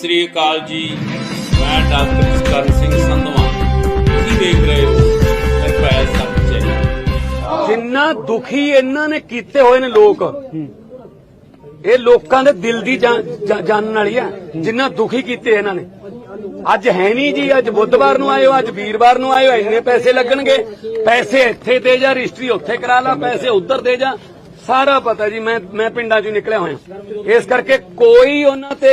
ਸ੍ਰੀ ਅਕਾਲ ਜੀ। ਮੈਂ ਡਾਕਟਰ ਕਰਨ ਸਿੰਘ ਸੰਧਵਾ। ਤੁਸੀਂ ਦੇਖ ਰਹੇ ਹੋ ਨਿਰਭੈ ਸੱਚ ਜਿੰਨਾ ਦੁਖੀ ਇਹਨਾਂ ਨੇ ਕੀਤੇ ਹੋਏ ਨੇ ਲੋਕ, ਇਹ ਲੋਕਾਂ ਦੇ ਦਿਲ ਦੀ ਜਾਣਨ ਵਾਲੀ ਆ। ਜਿੰਨਾ ਦੁਖੀ ਕੀਤੇ ਇਹਨਾਂ ਨੇ। ਅੱਜ ਹੈ ਨਹੀਂ ਜੀ, ਅੱਜ ਬੁੱਧਵਾਰ ਨੂੰ ਆਇਓ, ਅੱਜ ਵੀਰਵਾਰ ਨੂੰ ਆਇਓ, ਇੰਨੇ ਪੈਸੇ ਲੱਗਣਗੇ। ਪੈਸੇ ਇੱਥੇ ਦੇ ਜਾ, ਰਜਿਸਟਰੀ ਉੱਥੇ ਕਰਾ ਲਾ, ਪੈਸੇ ਉੱਧਰ ਦੇ ਜਾ। ਸਾਰਾ ਪਤਾ ਜੀ, ਮੈਂ ਮੈਂ ਪਿੰਡਾਂ 'ਚੋਂ ਨਿਕਲਿਆ ਹੋਇਆ। ਇਸ ਕਰਕੇ ਕੋਈ ਉਹਨਾਂ ਤੇ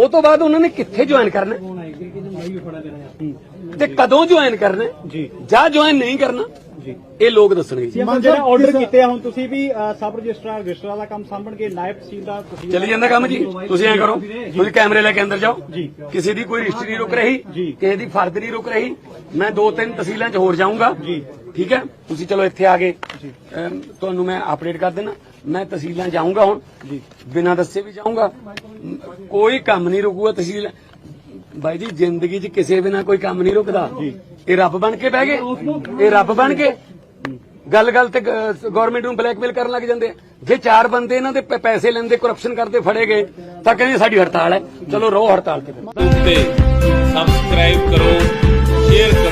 ਉਹ ਤੋਂ ਬਾਅਦ ਉਹਨਾਂ ਨੇ ਕਿੱਥੇ ਜੁਆਇਨ ਕਰਨਾ? ਤੇ ਕਦੋਂ ਜੁਆਇਨ ਕਰਨਾ? ਜੀ। ਜਾਂ ਜੁਆਇਨ ਨਹੀਂ ਕਰਨਾ? ਜੀ। ਇਹ ਲੋਕ ਦੱਸਣਗੇ ਜੀ। ਮਨ ਜਿਹੜਾ ਆਰਡਰ ਕੀਤੇ ਆ ਹੁਣ ਤੁਸੀਂ ਵੀ ਸਬ ਰਜਿਸਟਰਾਰ ਰਜਿਸਟਰਾਰ ਦਾ ਕੰਮ ਸਾਂਭਣ ਕੇ ਨਾਇਬ ਤਹਿਸੀਲਦਾਰ ਤੁਸੀਂ ਚੱਲੀ ਜਾਂਦਾ ਕੰਮ ਜੀ। ਤੁਸੀਂ ਐ ਕਰੋ ਤੁਸੀਂ ਕੈਮਰੇ ਲੈ ਕੇ ਅੰਦਰ ਜਾਓ। ਜੀ। ਕਿਸੇ ਦੀ ਕੋਈ ਰਜਿਸਟਰੀ ਰੁਕ ਰਹੀ। ਕਿਸੇ ਦੀ ਫਰਦ ਨਹੀਂ ਰੁਕ ਰਹੀ। ਮੈਂ ਦੋ ਤਿੰਨ ਤਹਿਸੀਲਾਂ 'ਚ ਹੋਰ ਜਾਊਂਗਾ। ਜੀ। ਠੀਕ ਹੈ? ਤੁਸੀਂ ਚਲੋ ਇੱਥੇ ਆ ਗਏ। ਤੁਹਾਨੂੰ ਮੈਂ ਅਪਡੇਟ ਕਰ ਦੇਣਾ। ਮੈਂ ਤਹਿਸੀਲਾਂ ਜਾਊਂਗਾ ਹੁਣ। ਜੀ। ਬਿਨਾਂ ਦੱਸੇ ਵੀ ਜਾਊਂਗਾ। ਕੋਈ ਕੰਮ ਨਹੀਂ ਰੁਕੂਗਾ ਤਹਿਸੀਲ। ਬਾਈ ਜੀ ਜ਼ਿੰਦਗੀ 'ਚ ਕਿਸੇ ਬਿਨਾਂ ਕੋਈ ਕੰਮ ਨਹੀਂ ਰੁਕਦਾ। ਇਹ ਰੱਬ ਬਣ ਕੇ ਬਹਿ ਗਏ। ਇਹ ਰੱਬ ਬਣ ਕੇ। ਗੱਲ ਗੱਲ ਤੇ ਗਵਰਨਮੈਂਟ ਨੂੰ ਬਲੈਕਮੇਲ ਕਰਨ ਲੱਗ ਜਾਂਦੇ ਆ। ਜੇ ਚਾਰ ਬੰਦੇ ਇਹਨਾਂ ਦੇ ਪੈਸੇ ਲੈਂਦੇ ਕਰਪਸ਼ਨ ਕਰਦੇ ਫੜੇ ਗਏ ਤਾਂ ਕਹਿੰਦੇ ਸਾਡੀ ਹੜਤਾਲ ਹੈ। ਚਲੋ ਰੋ ਹੜਤਾਲ। ਤੇ। ਸਬਸਕ੍ਰਾਈਬ ਕਰੋ ਸ਼ੇਅਰ ਕਰੋ।